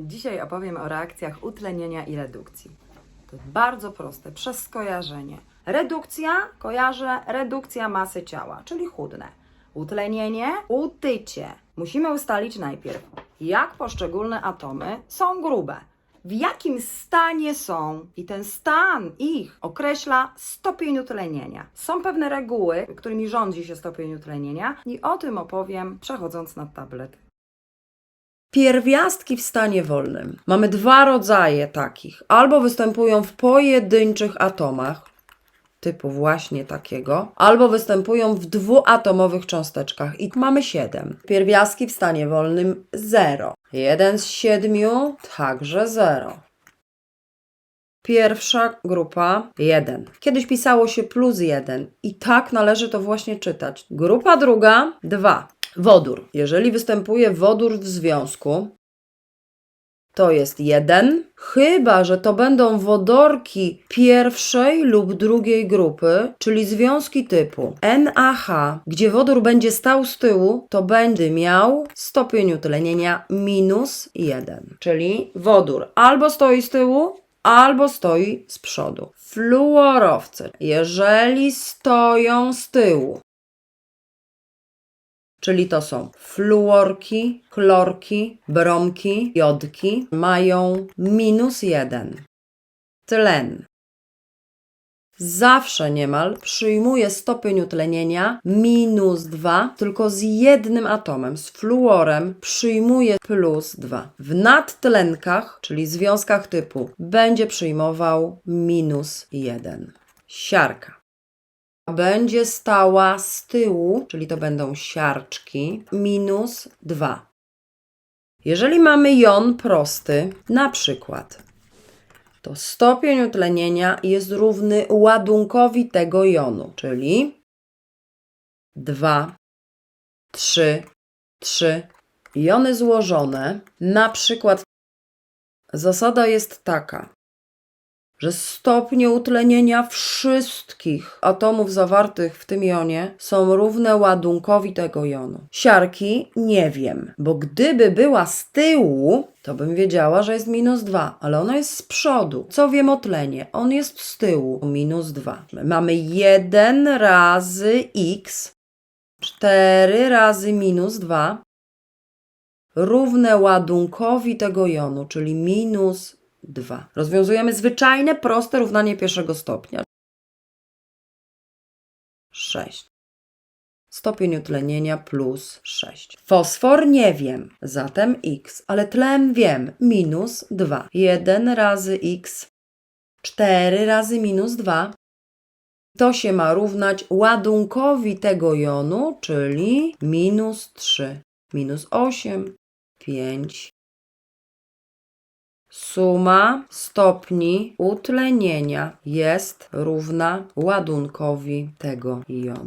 Dzisiaj opowiem o reakcjach utlenienia i redukcji. To jest bardzo proste, przez skojarzenie. Redukcja kojarzę redukcja masy ciała, czyli chudne. Utlenienie, utycie. Musimy ustalić najpierw, jak poszczególne atomy są grube. W jakim stanie są i ten stan ich określa stopień utlenienia. Są pewne reguły, którymi rządzi się stopień utlenienia i o tym opowiem przechodząc na tablet. Pierwiastki w stanie wolnym. Mamy dwa rodzaje takich. Albo występują w pojedynczych atomach, typu właśnie takiego, albo występują w dwuatomowych cząsteczkach i mamy siedem. Pierwiastki w stanie wolnym 0. Jeden z siedmiu także 0. Pierwsza grupa 1. Kiedyś pisało się plus 1 i tak należy to właśnie czytać. Grupa druga 2. Wodór. Jeżeli występuje wodór w związku, to jest 1, chyba że to będą wodorki pierwszej lub drugiej grupy, czyli związki typu NaH, gdzie wodór będzie stał z tyłu, to będzie miał stopień utlenienia minus 1. Czyli wodór albo stoi z tyłu, albo stoi z przodu. Fluorowce, jeżeli stoją z tyłu, czyli to są fluorki, chlorki, bromki, jodki, mają minus 1. Tlen. Zawsze niemal przyjmuje stopień utlenienia minus 2, tylko z jednym atomem, z fluorem przyjmuje plus 2. W nadtlenkach, czyli związkach typu, będzie przyjmował minus 1. Siarka będzie stała z tyłu, czyli to będą siarczki, minus 2. Jeżeli mamy jon prosty, na przykład, to stopień utlenienia jest równy ładunkowi tego jonu, czyli 2, 3, 3. Jony złożone, na przykład, zasada jest taka, że stopnie utlenienia wszystkich atomów zawartych w tym jonie są równe ładunkowi tego jonu. Siarki nie wiem, bo gdyby była z tyłu, to bym wiedziała, że jest minus 2, ale ona jest z przodu. Co wiem o tlenie? On jest z tyłu, minus 2. Mamy 1 razy x, 4 razy minus 2, równe ładunkowi tego jonu, czyli minus 2. Rozwiązujemy zwyczajne, proste równanie pierwszego stopnia. 6. Stopień utlenienia plus 6. Fosfor nie wiem, zatem x, ale tlen wiem, minus 2. 1 razy x, 4 razy minus 2. To się ma równać ładunkowi tego jonu, czyli minus 3, minus 8, 5, Suma stopni utlenienia jest równa ładunkowi tego jonu.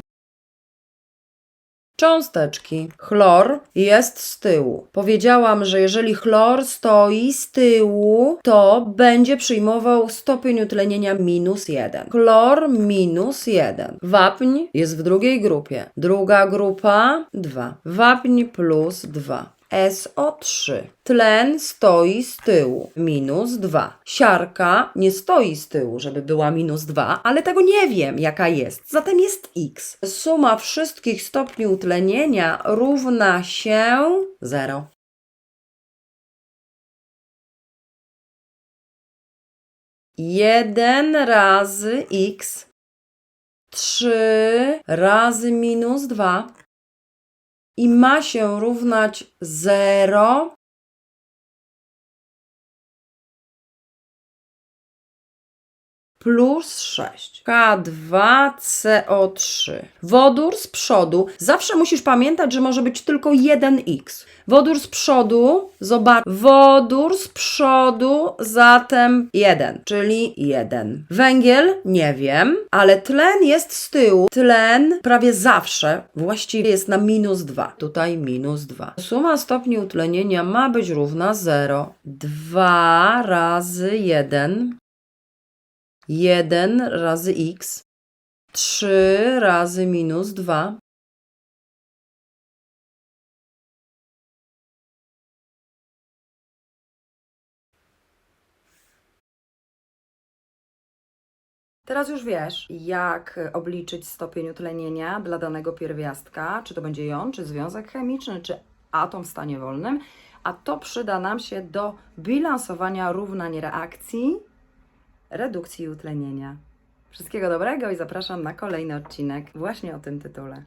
Cząsteczki. Chlor jest z tyłu. Powiedziałam, że jeżeli chlor stoi z tyłu, to będzie przyjmował stopień utlenienia minus 1. Chlor minus 1. Wapń jest w drugiej grupie. Druga grupa 2. Wapń plus 2. SO3. Tlen stoi z tyłu, minus 2. Siarka nie stoi z tyłu, żeby była minus 2, ale tego nie wiem, jaka jest. Zatem jest X. Suma wszystkich stopni utlenienia równa się 0. Jeden razy x, trzy razy minus dwa i ma się równać 0 plus 6. K2CO3. Wodór z przodu. Zawsze musisz pamiętać, że może być tylko jeden X. Wodór z przodu, zobacz. Wodór z przodu, zatem 1, czyli 1. Węgiel, nie wiem, ale tlen jest z tyłu. Tlen prawie zawsze właściwie jest na minus 2. Tutaj minus 2. Suma stopni utlenienia ma być równa 0. 2 razy 1 1 razy x, 3 razy minus 2, Teraz już wiesz, jak obliczyć stopień utlenienia dla danego pierwiastka, czy to będzie jon, czy związek chemiczny, czy atom w stanie wolnym, a to przyda nam się do bilansowania równań reakcji redukcji utlenienia. Wszystkiego dobrego i zapraszam na kolejny odcinek właśnie o tym tytule.